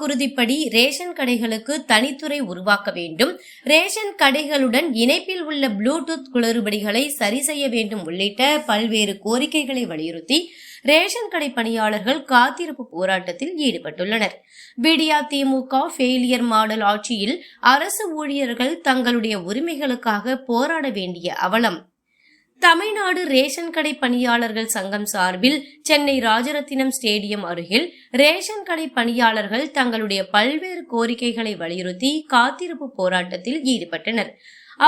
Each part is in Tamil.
வாக்குறுதிப்படி ரேஷன் கடைகளுக்கு தனித்துறை உருவாக்க வேண்டும். ரேஷன் கடைகளுடன் இணைப்பில் உள்ள ப்ளூடூத் குளறுபடிகளை சரி செய்ய வேண்டும் உள்ளிட்ட பல்வேறு கோரிக்கைகளை வலியுறுத்தி ரேஷன் கடை பணியாளர்கள் காத்திருப்பு போராட்டத்தில் ஈடுபட்டுள்ளனர். பிடியா திமுக ஃபெயிலியர் மாடல் ஆட்சியில் அரசு ஊழியர்கள் தங்களுடைய உரிமைகளுக்காக போராட வேண்டிய அவலம் தமிழ்நாடு ரேஷன் கடை பணியாளர்கள் சங்கம் சார்பில் சென்னை ராஜரத்தினம் ஸ்டேடியம் அருகில் ரேஷன் கடை பணியாளர்கள் தங்களுடைய பல்வேறு கோரிக்கைகளை வலியுறுத்தி காத்திருப்பு போராட்டத்தில் ஈடுபட்டனர்.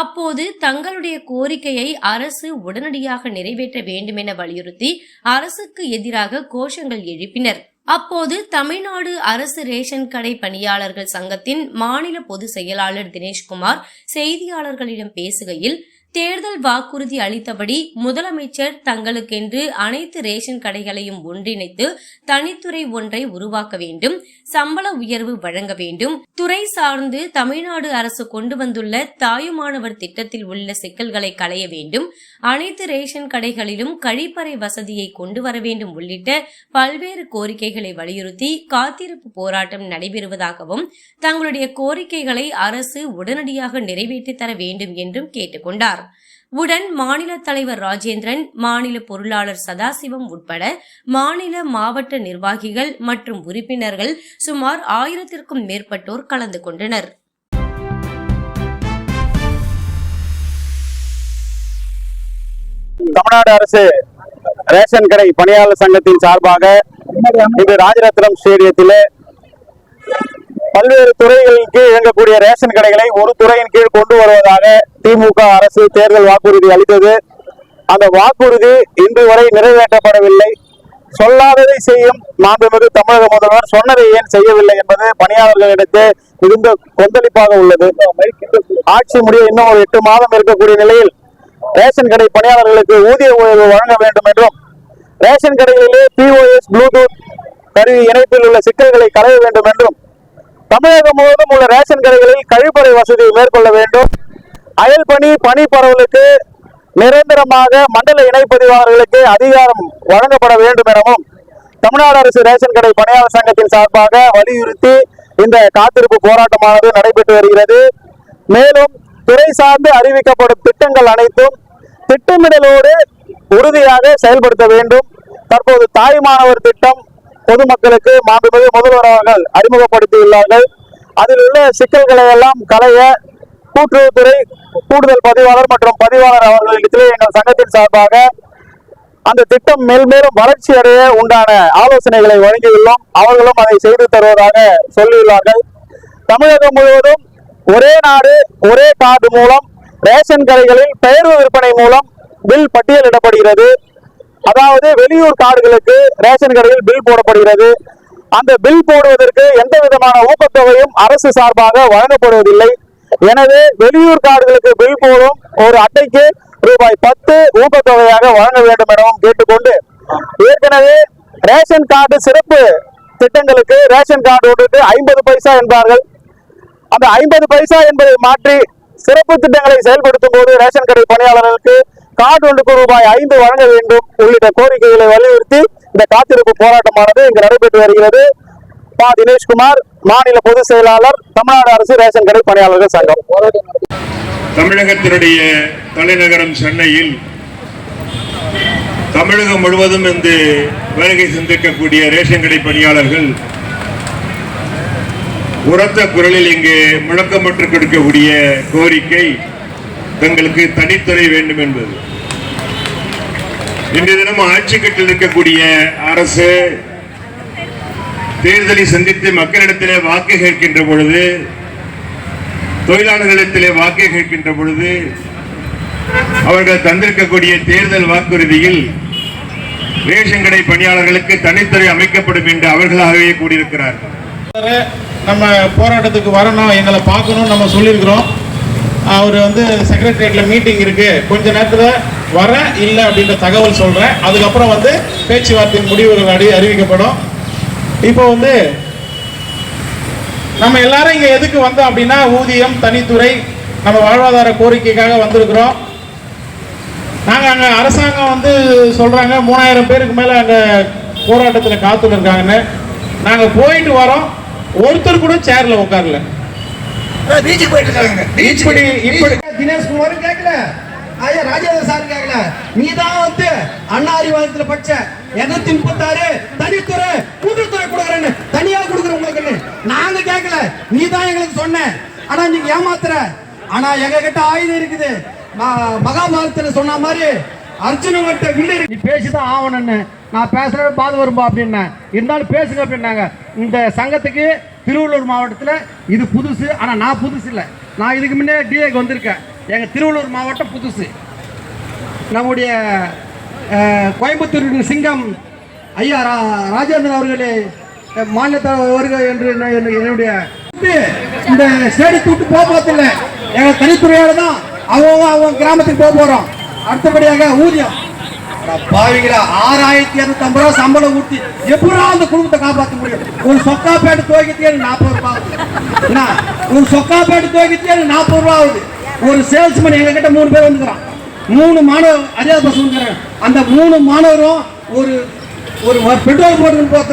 அப்போது தங்களுடைய கோரிக்கையை அரசு உடனடியாக நிறைவேற்ற வேண்டுமென வலியுறுத்தி அரசுக்கு எதிராக கோஷங்கள் எழுப்பினர். அப்போது தமிழ்நாடு அரசு ரேஷன் கடை பணியாளர்கள் சங்கத்தின் மாநில பொதுச் செயலாளர் தினேஷ்குமார் செய்தியாளர்களிடம் பேசுகையில் தேர்தல் வாக்குறுதி அளித்தபடி முதலமைச்சர் தங்களுக்கென்று அனைத்து ரேஷன் கடைகளையும் ஒன்றிணைத்து தனித்துறை ஒன்றை உருவாக்க வேண்டும் சம்பள உயர்வு வழங்க வேண்டும். துறை சார்ந்து தமிழ்நாடு அரசு கொண்டு வந்துள்ள தாயுமானவர் திட்டத்தில் உள்ள சிக்கல்களை களைய வேண்டும். அனைத்து ரேஷன் கடைகளிலும் கழிப்பறை வசதியை கொண்டு வர வேண்டும் உள்ளிட்ட பல்வேறு கோரிக்கைகளை வலியுறுத்தி காத்திருப்பு போராட்டம் நடைபெறுவதாகவும் தங்களுடைய கோரிக்கைகளை அரசு உடனடியாக நிறைவேற்றி தர வேண்டும் என்றும் கேட்டுக்கொண்டார். உடன் மாநில தலைவர் ராஜேந்திரன் மாநில பொருளாளர் சதாசிவம் உட்பட மாநில மாவட்ட நிர்வாகிகள் மற்றும் உறுப்பினர்கள் சுமார் ஆயிரத்திற்கும் மேற்பட்டோர் கலந்து கொண்டனர். தமிழ்நாடு அரசு ரேஷன் கடை பணியாளர் சங்கத்தின் சார்பாக இன்று ராஜரத்னம் ஸ்டேடியத்தில் பல்வேறு துறைகளின் கீழ் இயங்கக்கூடிய ரேஷன் கடைகளை ஒரு துறையின் கீழ் கொண்டு வருவதாக திமுக அரசு தேர்தல் வாக்குறுதி அளித்தது. அந்த வாக்குறுதி இன்று வரை நிறைவேற்றப்படவில்லை. சொல்லாததை செய்யும் மாண்புமிகு தமிழக முதல்வர் சொன்னதை ஏன் செய்யவில்லை என்பது பணியாளர்களிடத்தே மிகுந்த கொந்தளிப்பாக உள்ளது. ஆட்சி முடிய இன்னும் ஒரு எட்டு மாதம் இருக்கக்கூடிய நிலையில் ரேஷன் கடை பணியாளர்களுக்கு ஊதிய உயர்வு வழங்க வேண்டும் என்றும் ரேஷன் கடைகளிலே பிஓஎஸ் ப்ளூடூத் கருவி இணைப்பில் உள்ள சிக்கல்களை களைய வேண்டும் என்றும் தமிழகம் முழுவதும் உள்ள ரேஷன் கடைகளில் கழிப்பறை வசதியை மேற்கொள்ள வேண்டும். அயல் பணி பனி பரவலுக்கு நிரந்தரமாக மண்டல இணைப்பதிவாளர்களுக்கு அதிகாரம் வழங்கப்பட வேண்டும் எனவும் தமிழ்நாடு அரசு ரேஷன் கடை பணியாளர் சங்கத்தின் சார்பாக வலியுறுத்தி இந்த காத்திருப்பு போராட்டமானது நடைபெற்று வருகிறது. மேலும் துறை சார்ந்து அறிவிக்கப்படும் திட்டங்கள் அனைத்தும் திட்டமிடலோடு உறுதியாக செயல்படுத்த வேண்டும். தற்போது தாய் மாணவர் திட்டம் பொதுமக்களுக்கு மாண்புமிகு முதல்வர் அவர்கள் அறிமுகப்படுத்தியுள்ளார்கள். அதில் உள்ள சிக்கல்களை எல்லாம் களைய கூட்டுறவுத்துறை கூடுதல் பதிவாளர் மற்றும் பதிவாளர் அவர்களிடத்திலே எங்கள் சங்கத்தின் சார்பாக அந்த திட்டம் மேல்மேலும் வளர்ச்சி அடைய உண்டான ஆலோசனைகளை வழங்கியுள்ளோம். அவர்களும் அதை செய்து தருவதாக சொல்லியுள்ளார்கள். தமிழகம் முழுவதும் ஒரே நாடு ஒரே கார்டு மூலம் ரேஷன் கடைகளில் பெயர்வு விற்பனை மூலம் பில் பட்டியலிடப்படுகிறது. அதாவது வெளியூர் கார்டுகளுக்கு ரேஷன் கடையில் பில் போடப்படுகிறது. அந்த பில் போடுவதற்கு எந்த விதமான ஊக்கத்தொகையும் அரசு சார்பாக வழங்கப்படுவதில்லை. எனவே வெளியூர் கார்டுகளுக்கு பில் போடும் ஒரு அட்டைக்கு ரூபாய் பத்து ஊக்கத்தொகையாக வழங்க வேண்டும் எனவும் கேட்டுக்கொண்டு ஏற்கனவே ரேஷன் கார்டு சிறப்பு திட்டங்களுக்கு ரேஷன் கார்டு ஒன்றுக்கு ஐம்பது பைசா என்பார்கள். அந்த ஐம்பது பைசா என்பதை மாற்றி சிறப்பு திட்டங்களை செயல்படுத்தும் போது ரேஷன் கடை பணியாளர்களுக்கு கார்டு ஒன்றுக்கு ரூபாய் ஐந்து வழங்க வேண்டும் உள்ளிட்ட கோரிக்கைகளை வலியுறுத்தி இந்த காத்திருப்பு போராட்டமானது இங்கு நடைபெற்று வருகிறது. பா. தினேஷ்குமார் மாநில பொதுச் செயலாளர் தமிழ்நாடு அரசு ரேஷன் கடை பணியாளர்கள் சங்கம். தமிழகத்தினுடைய தலைநகரம் சென்னையில் தமிழகம் முழுவதும் இன்று வருகை சந்திக்கக்கூடிய ரேஷன் கடை பணியாளர்கள் உரத்த குரலில் இங்கு முழக்கமிட்டு கொடுக்கக்கூடிய கோரிக்கை தங்களுக்கு தனித்துறை வேண்டும் என்பது. இன்றைய தினம் ஆட்சி கட்டில் இருக்கக்கூடிய அரசு தேர்தலை சந்தித்து மக்களிடத்திலே வாக்கு கேட்கின்ற பொழுது தொழிலாளர்களிடத்திலே வாக்கு கேட்கின்ற பொழுது அவர்கள் தந்திருக்கக்கூடிய தேர்தல் வாக்குறுதியில் ரேஷன் கடை பணியாளர்களுக்கு தனித்துறை அமைக்கப்படும் என்று அவர்களாகவே கூறியிருக்கிறார்கள். நம்ம போராட்டத்துக்கு வரணும் எங்களை பார்க்கணும் நம்ம சொல்லியிருக்கிறோம். அவர் வந்து செக்ரட்டரியேட்டில் மீட்டிங் இருக்குது கொஞ்ச நேரத்தில் வர இல்லை அப்படின்ற தகவல் சொல்கிறேன் அதுக்கப்புறம் வந்து பேச்சுவார்த்தையின் முடிவுகள் அடி அறிவிக்கப்படும். இப்போ வந்து நம்ம எல்லாரும் இங்கே எதுக்கு வந்தோம் அப்படின்னா ஊதியம் தனித்துறை நம்ம வாழ்வாதார கோரிக்கைக்காக வந்திருக்கிறோம். நாங்கள் அங்கே அரசாங்கம் வந்து சொல்கிறாங்க மூணாயிரம் பேருக்கு மேலே அங்கே போராட்டத்தில் காத்துல இருக்காங்கன்னு. நாங்கள் போயிட்டு வரோம். ஒருத்தர் கூட சேரில் உட்காரல. பீச்சுக்கு போயிட்டு இருக்காங்க. இப்படி இப்படி. கேட்கல ஐயா ராஜேந்திர சார் கேட்கல நீ தான் வந்து அண்ணா அறிவாலயத்துல படிச்ச இருநூத்தி முப்பத்தாறு தனித்துறை கூட்டுத்துறை கொடுக்குறேன்னு தனியா கொடுக்குற உங்களுக்கு நாங்க கேட்கல நீ தான் எங்களுக்கு சொன்ன. ஆனா நீங்க ஏமாத்துற. ஆனா எங்க கிட்ட ஆயுதம் இருக்குது. மகாபாரதத்துல சொன்ன மாதிரி அர்ஜுனங்கிட்ட வில்லு. நீ பேசிதான் ஆகணும்னு. நான் பேசுறது பாது வரும்பா அப்படின்னேன். இருந்தாலும் பேசுங்க அப்படின்னாங்க. இந்த சங்கத்துக்கு திருவள்ளூர் மாவட்டத்தில் இது புதுசு. ஆனால் நான் புதுசு இல்லை. நான் இதுக்கு முன்னே டிஏக்கு வந்திருக்கேன். எங்கள் திருவள்ளூர் மாவட்டம் புதுசு. நம்முடைய கோயம்புத்தூரின் சிங்கம் ஐயா ரா- ராஜேந்திரன் அவர்களே மாநில வருக என்று என்ன- என்னுடைய இந்த ஸ்டேடியத்தை விட்டு போக போதில்லை எங்கள் தனித்துறையால் தான். அவங்க அவங்க கிராமத்துக்கு போக போகிறோம் அடுத்தபடியாக ஊதியம். பாவிங்களா ஆறாயிரத்தி இரநூத்தி ஐம்பது ரூபா சம்பளம் ஊட்டி எப்படா அந்த குடும்பத்தை காப்பாற்ற முடியும்? ஒரு சொக்காப்பேட்டு துவைக்கத்தே எனக்கு நாற்பது ரூபா ஆகுது. என்ன? சொக்கா பேட்டு துவைக்கத்தே எனக்கு நாற்பது ரூபா ஆகுது. ஒரு சேல்ஸ்மேன் எங்க கிட்ட மூணு பேர் வந்துக்கிறான். மூணு மாணவர் அரியாத பஸ் வந்துக்கிறாங்க. அந்த மூணு மாணவரும் ஒரு ஒரு பெட்ரோல் போட்டு போத்த